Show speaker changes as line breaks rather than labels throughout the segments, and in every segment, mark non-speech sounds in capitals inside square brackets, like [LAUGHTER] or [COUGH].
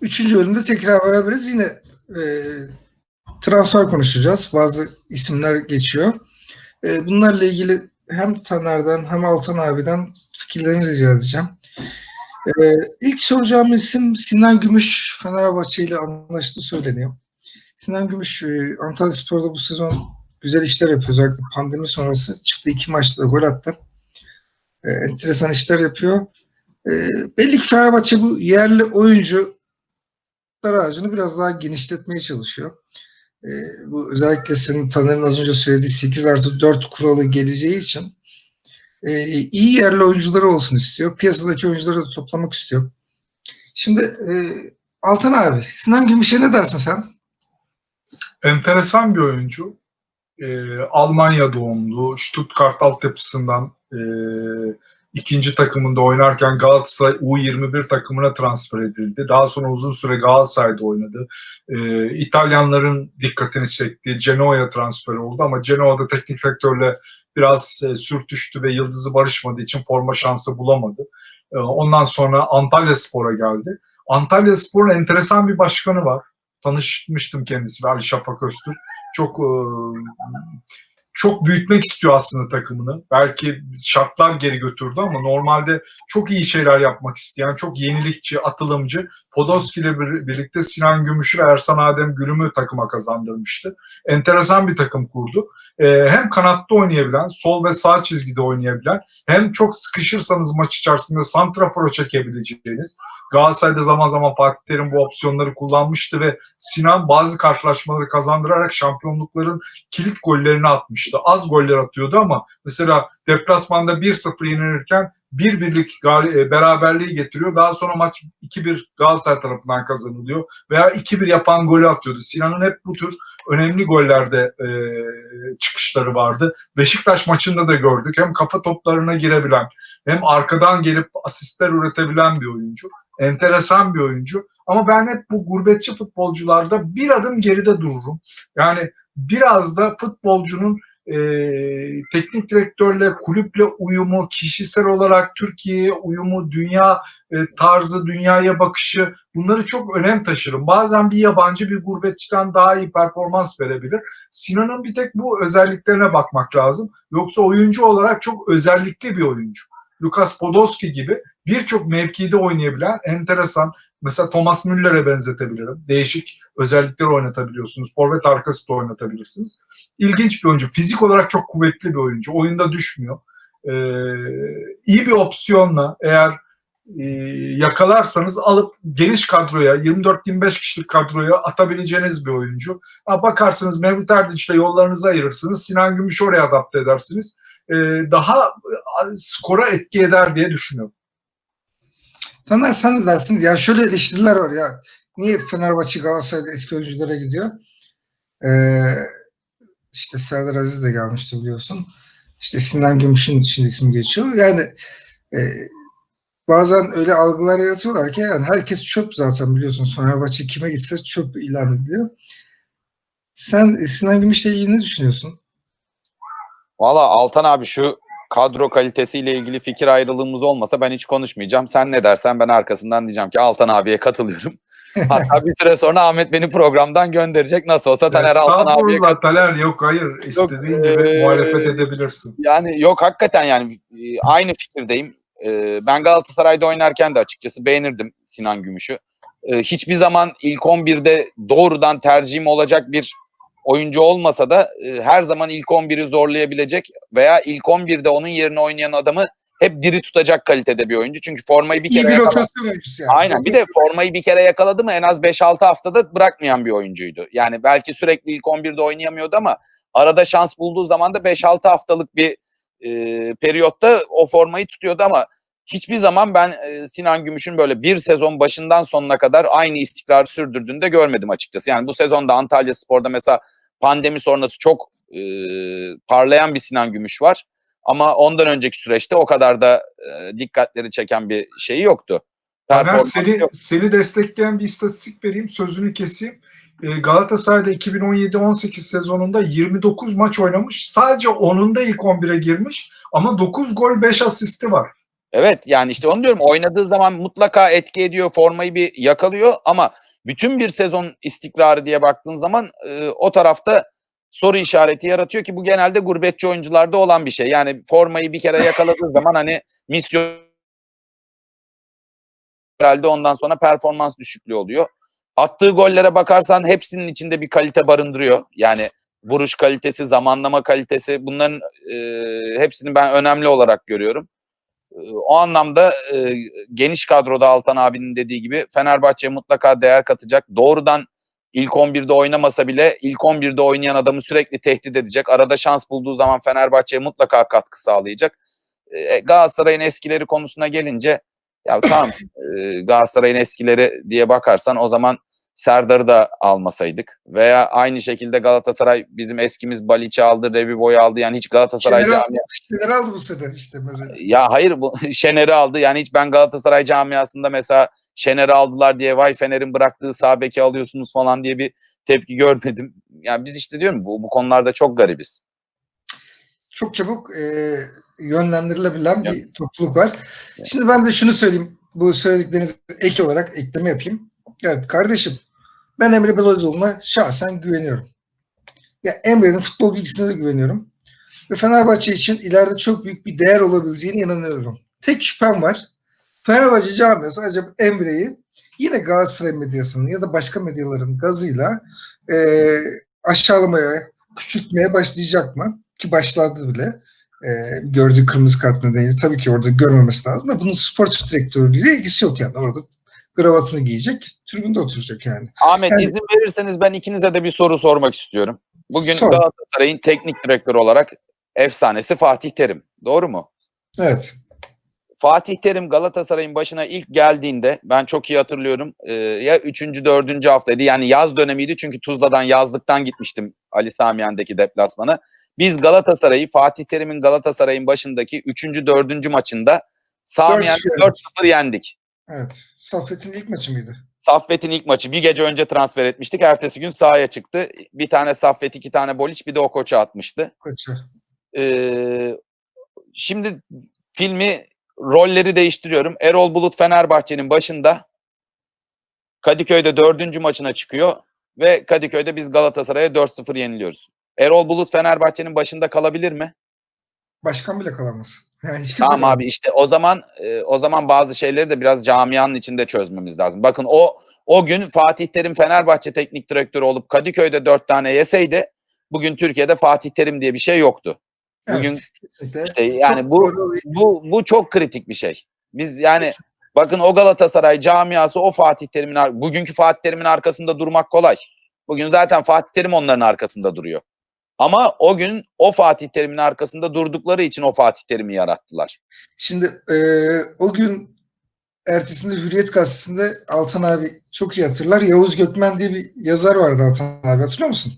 Üçüncü bölümde tekrar beraberiz. Yine e, transfer konuşacağız. Bazı isimler geçiyor. E, bunlarla ilgili hem Taner'den hem Altan abiden fikirlerini rica edeceğim. E, ilk soracağım isim Sinan Gümüş Fenerbahçe ile anlaştığı söyleniyor. Sinan Gümüş e, Antalya Spor'da bu sezon güzel işler yapıyor. Özellikle pandemi sonrası çıktı iki maçta da gol attı. E, enteresan işler yapıyor. E, belli ki Fenerbahçe bu yerli oyuncu dar ağacını biraz daha genişletmeye çalışıyor. E, bu özellikle senin Taner'in az önce söylediği 8 artı 4 kuralı geleceği için e, iyi yerli oyuncuları olsun istiyor. Piyasadaki oyuncuları da toplamak istiyor. Şimdi e, Altan abi, Sinan Gümüş'e ne dersin sen?
enteresan bir oyuncu. Ee, Almanya doğumlu, Stuttgart altyapısından e, ikinci takımında oynarken Galatasaray U21 takımına transfer edildi. Daha sonra uzun süre Galatasaray'da oynadı. Ee, İtalyanların dikkatini çekti. Genoa'ya transfer oldu ama Genoa'da teknik direktörle biraz e, sürtüştü ve yıldızı barışmadığı için forma şansı bulamadı. Ee, ondan sonra Antalya Spor'a geldi. Antalya Spor'un enteresan bir başkanı var tanışmıştım kendisiyle Ali Şafak Öztürk. Çok e, çok büyütmek istiyor aslında takımını. Belki şartlar geri götürdü ama normalde çok iyi şeyler yapmak isteyen, çok yenilikçi, atılımcı. Podolski ile bir- birlikte Sinan Gümüş'ü ve Ersan Adem Gülüm'ü takıma kazandırmıştı. Enteresan bir takım kurdu. E, hem kanatta oynayabilen, sol ve sağ çizgide oynayabilen, hem çok sıkışırsanız maç içerisinde santrafora çekebileceğiniz, Galatasaray'da zaman zaman Fatih Terim bu opsiyonları kullanmıştı ve Sinan bazı karşılaşmaları kazandırarak şampiyonlukların kilit gollerini atmıştı. Az goller atıyordu ama mesela deplasmanda 1-0 yenilirken bir birlik e, beraberliği getiriyor. Daha sonra maç 2-1 Galatasaray tarafından kazanılıyor. Veya 2-1 yapan golü atıyordu. Sinan'ın hep bu tür önemli gollerde e, çıkışları vardı. Beşiktaş maçında da gördük. Hem kafa toplarına girebilen hem arkadan gelip asistler üretebilen bir oyuncu. Enteresan bir oyuncu. Ama ben hep bu gurbetçi futbolcularda bir adım geride dururum. Yani biraz da futbolcunun e, teknik direktörle, kulüple uyumu, kişisel olarak Türkiye'ye uyumu, dünya e, tarzı, dünyaya bakışı bunları çok önem taşırım. Bazen bir yabancı bir gurbetçiden daha iyi performans verebilir. Sinan'ın bir tek bu özelliklerine bakmak lazım. Yoksa oyuncu olarak çok özellikli bir oyuncu. Lukas Podolski gibi birçok mevkide oynayabilen enteresan mesela Thomas Müller'e benzetebilirim. Değişik özellikler oynatabiliyorsunuz. Forvet arkası da oynatabilirsiniz. İlginç bir oyuncu. Fizik olarak çok kuvvetli bir oyuncu. Oyunda düşmüyor. Ee, iyi bir opsiyonla eğer e, yakalarsanız alıp geniş kadroya 24-25 kişilik kadroya atabileceğiniz bir oyuncu. Ha, bakarsınız Mevlüt Erdinç'le yollarınızı ayırırsınız. Sinan Gümüş'ü oraya adapte edersiniz. Ee, daha e, skora etki eder diye düşünüyorum.
Taner sen dersin? Ya şöyle eleştiriler var ya. Niye Fenerbahçe Galatasaray'da eski oyunculara gidiyor? Ee, işte Serdar Aziz de gelmişti biliyorsun. İşte Sinan Gümüş'ün şimdi isim geçiyor. Yani e, bazen öyle algılar yaratıyorlar ki yani herkes çöp zaten biliyorsun. Fenerbahçe kime gitse çöp ilan ediliyor. Sen Sinan Gümüş'le ilgili ne düşünüyorsun?
Valla Altan abi şu kadro kalitesiyle ilgili fikir ayrılığımız olmasa ben hiç konuşmayacağım. Sen ne dersen ben arkasından diyeceğim ki Altan abiye katılıyorum. [LAUGHS] Hatta bir süre sonra Ahmet beni programdan gönderecek. Nasıl olsa Taner Altan abiye
Estağfurullah Taner yok hayır istediğin gibi
eee,
muhalefet edebilirsin.
Yani yok hakikaten yani e, aynı fikirdeyim. E, Ben Galatasaray'da oynarken de açıkçası beğenirdim Sinan Gümüş'ü. E, Hiçbir zaman ilk 11'de doğrudan tercihim olacak bir oyuncu olmasa da e, her zaman ilk 11'i zorlayabilecek veya ilk 11'de onun yerine oynayan adamı hep diri tutacak kalitede bir oyuncu. Çünkü formayı bir
İyi
kere
bir
yakaladı.
yani.
Aynen. Bir de formayı bir kere yakaladı mı en az 5-6 haftada bırakmayan bir oyuncuydu. Yani belki sürekli ilk 11'de oynayamıyordu ama arada şans bulduğu zaman da 5-6 haftalık bir e, periyotta o formayı tutuyordu ama hiçbir zaman ben e, Sinan Gümüş'ün böyle bir sezon başından sonuna kadar aynı istikrarı sürdürdüğünü de görmedim açıkçası. Yani bu sezonda Antalya Spor'da mesela pandemi sonrası çok e, parlayan bir Sinan Gümüş var. Ama ondan önceki süreçte o kadar da e, dikkatleri çeken bir şeyi yoktu. Performansı
seni,
yok.
seni destekleyen bir istatistik vereyim sözünü keseyim. Ee, Galatasaray'da 2017-18 sezonunda 29 maç oynamış. Sadece 10'unda ilk 11'e girmiş ama 9 gol 5 asisti var.
Evet yani işte onu diyorum oynadığı zaman mutlaka etki ediyor formayı bir yakalıyor ama bütün bir sezon istikrarı diye baktığın zaman e, o tarafta soru işareti yaratıyor ki bu genelde gurbetçi oyuncularda olan bir şey. Yani formayı bir kere yakaladığı zaman hani misyon herhalde ondan sonra performans düşüklüğü oluyor. Attığı gollere bakarsan hepsinin içinde bir kalite barındırıyor. Yani vuruş kalitesi, zamanlama kalitesi bunların e, hepsini ben önemli olarak görüyorum. E, o anlamda e, geniş kadroda Altan abinin dediği gibi Fenerbahçe'ye mutlaka değer katacak. Doğrudan ilk 11'de oynamasa bile ilk 11'de oynayan adamı sürekli tehdit edecek. Arada şans bulduğu zaman Fenerbahçe'ye mutlaka katkı sağlayacak. E, Galatasaray'ın eskileri konusuna gelince ya tamam e, Galatasaray'ın eskileri diye bakarsan o zaman Serdar'ı da almasaydık veya aynı şekilde Galatasaray bizim eskimiz Baliç'i aldı, Revivo'yu aldı. Yani hiç Galatasaray
Şener,
camia-
Şener aldı bu sene işte mesela.
ya hayır bu [LAUGHS] Şener'i aldı. Yani hiç ben Galatasaray camiasında mesela Şener'i aldılar diye vay Fener'in bıraktığı sağ beki alıyorsunuz falan diye bir tepki görmedim. Yani biz işte diyorum bu, bu konularda çok garibiz.
Çok çabuk e, yönlendirilebilen
Ya.
bir topluluk var. Şimdi ben de şunu söyleyeyim. Bu söyledikleriniz ek olarak ekleme yapayım. Evet kardeşim ben Emre Belözoğlu'na şahsen güveniyorum. Ya Emre'nin futbol bilgisine de güveniyorum. Ve Fenerbahçe için ileride çok büyük bir değer olabileceğine inanıyorum. Tek şüphem var. Fenerbahçe camiası acaba Emre'yi yine Galatasaray medyasının ya da başka medyaların gazıyla e, aşağılamaya, küçültmeye başlayacak mı? Ki başladı bile. E, gördüğü kırmızı kart nedeniyle tabii ki orada görmemesi lazım da bunun spor direktörlüğüyle ilgisi yok yani. Orada kravatını giyecek, tribünde oturacak yani.
Ahmet
Yani-
izin verirseniz ben ikinize de bir soru sormak istiyorum. Bugün
Sor.
Galatasaray'ın teknik direktörü olarak efsanesi Fatih Terim. Doğru mu?
Evet.
Fatih Terim Galatasaray'ın başına ilk geldiğinde ben çok iyi hatırlıyorum. e, ya 3. 4. haftaydı yani yaz dönemiydi çünkü Tuzla'dan yazlıktan gitmiştim Ali Samiyen'deki deplasmana. Biz Galatasaray'ı Fatih Terim'in Galatasaray'ın başındaki 3. 4. maçında Samiyen'de
yendik.
4-0 yendik.
Evet. Saffet'in ilk maçı mıydı?
Saffet'in ilk maçı bir gece önce transfer etmiştik. Ertesi gün sahaya çıktı. Bir tane Saffet, iki tane Boliç bir de o koça atmıştı.
Kaçı?
Ee, şimdi filmi rolleri değiştiriyorum. Erol Bulut Fenerbahçe'nin başında Kadıköy'de dördüncü maçına çıkıyor ve Kadıköy'de biz Galatasaray'a 4-0 yeniliyoruz. Erol Bulut Fenerbahçe'nin başında kalabilir mi?
Başkan bile kalamaz. Kimse
Tamam abi işte o zaman e, o zaman bazı şeyleri de biraz camianın içinde çözmemiz lazım. Bakın o o gün Fatih Terim Fenerbahçe teknik direktörü olup Kadıköy'de dört tane yeseydi bugün Türkiye'de Fatih Terim diye bir şey yoktu. Bugün
Evet, kesinlikle.
İşte yani
Çok
bu
doğru
bu bu çok kritik bir şey. Biz yani bakın o Galatasaray camiası o Fatih Terim'in bugünkü Fatih Terim'in arkasında durmak kolay. Bugün zaten Fatih Terim onların arkasında duruyor. Ama o gün o Fatih Terim'in arkasında durdukları için o Fatih Terim'i yarattılar.
Şimdi e, o gün ertesinde Hürriyet Gazetesi'nde Altan abi çok iyi hatırlar. Yavuz Gökmen diye bir yazar vardı Altan abi hatırlıyor musun?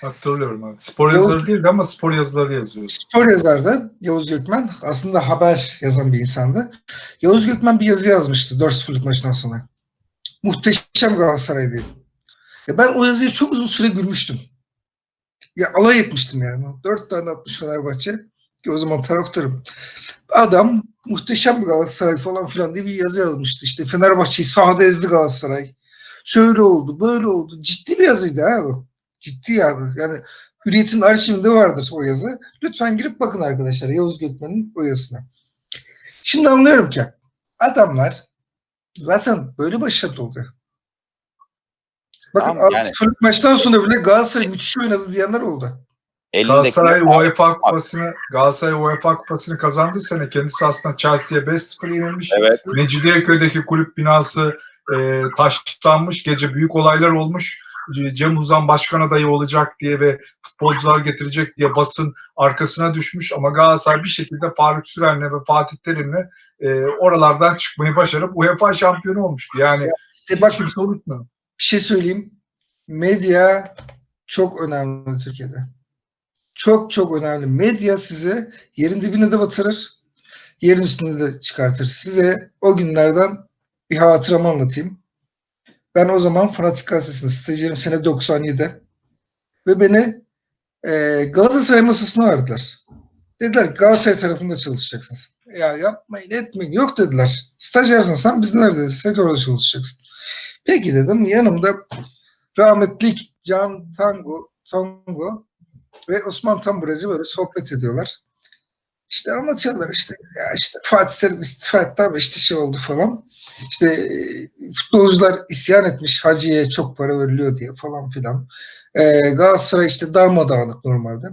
Hatırlıyorum abi. Spor
Yavuz-
yazıları değildi ama spor yazıları yazıyor.
Spor yazardı Yavuz Gökmen. Aslında haber yazan bir insandı. Yavuz Gökmen bir yazı yazmıştı 4-0'lık maçtan sonra. Muhteşem Galatasaray diye. Ya ben o yazıya çok uzun süre gülmüştüm. Ya alay etmiştim yani. Dört tane atmış Fenerbahçe. Ki o zaman taraftarım. Adam muhteşem bir Galatasaray falan filan diye bir yazı yazmıştı. İşte Fenerbahçe'yi sahada ezdi Galatasaray. Şöyle oldu, böyle oldu. Ciddi bir yazıydı ha bu. Ciddi yani. Yani Hürriyet'in arşivinde vardır o yazı. Lütfen girip bakın arkadaşlar Yavuz Gökmen'in o yazısına. Şimdi anlıyorum ki adamlar zaten böyle başarılı oldu. Bakın
Tamam, yani-
maçtan sonra bile Galatasaray müthiş oynadı diyenler oldu.
Galatasaray UEFA kupasını Galatasaray UEFA kupasını kazandığı sene kendisi aslında Chelsea'ye 5-0 yenilmiş.
Evet.
Mecidiyeköy'deki kulüp binası e, taşlanmış. Gece büyük olaylar olmuş. Cem Uzan başkan adayı olacak diye ve futbolcular getirecek diye basın arkasına düşmüş. Ama Galatasaray bir şekilde Faruk Süren'le ve Fatih Terim'le e, oralardan çıkmayı başarıp UEFA şampiyonu olmuştu. Yani
E bak
hiç kimse unutmuyor.
Bir şey söyleyeyim. Medya çok önemli Türkiye'de. Çok çok önemli. Medya size yerin dibine de batırır, yerin üstüne de çıkartır. Size o günlerden bir hatıramı anlatayım. Ben o zaman Fanatik Gazetesi'nde stajyerim sene 97'de ve beni e, Galatasaray masasına verdiler. Dediler Galatasaray tarafında çalışacaksınız. Ya yapmayın etmeyin. Yok dediler. Stajyersin sen biz nerede desek orada çalışacaksın. Peki dedim. Yanımda rahmetlik Can Tango, Tango ve Osman Tamburacı böyle sohbet ediyorlar. İşte anlatıyorlar işte ya işte Fatih Terim istifa etti ama işte şey oldu falan. İşte e, futbolcular isyan etmiş Hacı'ya çok para veriliyor diye falan filan. E, Galatasaray işte darmadağınık normalde.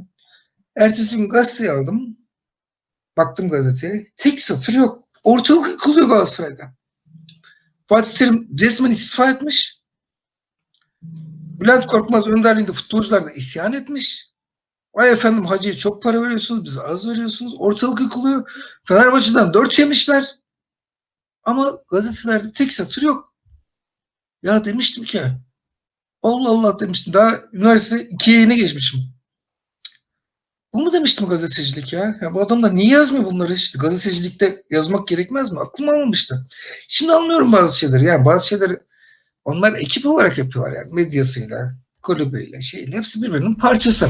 Ertesi gün gazeteyi aldım. Baktım gazeteye. Tek satır yok. Ortalık yıkılıyor Galatasaray'da. Fatih Terim resmen istifa etmiş. Bülent Korkmaz önderliğinde futbolcular da isyan etmiş. Vay efendim Hacı'ya çok para veriyorsunuz, bize az veriyorsunuz. Ortalık yıkılıyor. Fenerbahçe'den dört yemişler. Ama gazetelerde tek satır yok. Ya demiştim ki Allah Allah demiştim. Daha üniversite ikiye yeni geçmişim. Bu mu demiştim gazetecilik ya? ya? Bu adamlar niye yazmıyor bunları işte? Gazetecilikte yazmak gerekmez mi? Aklım almamıştı. Şimdi anlıyorum bazı şeyleri. Yani bazı şeyleri onlar ekip olarak yapıyorlar yani medyasıyla, kulübüyle, şeyle hepsi birbirinin parçası.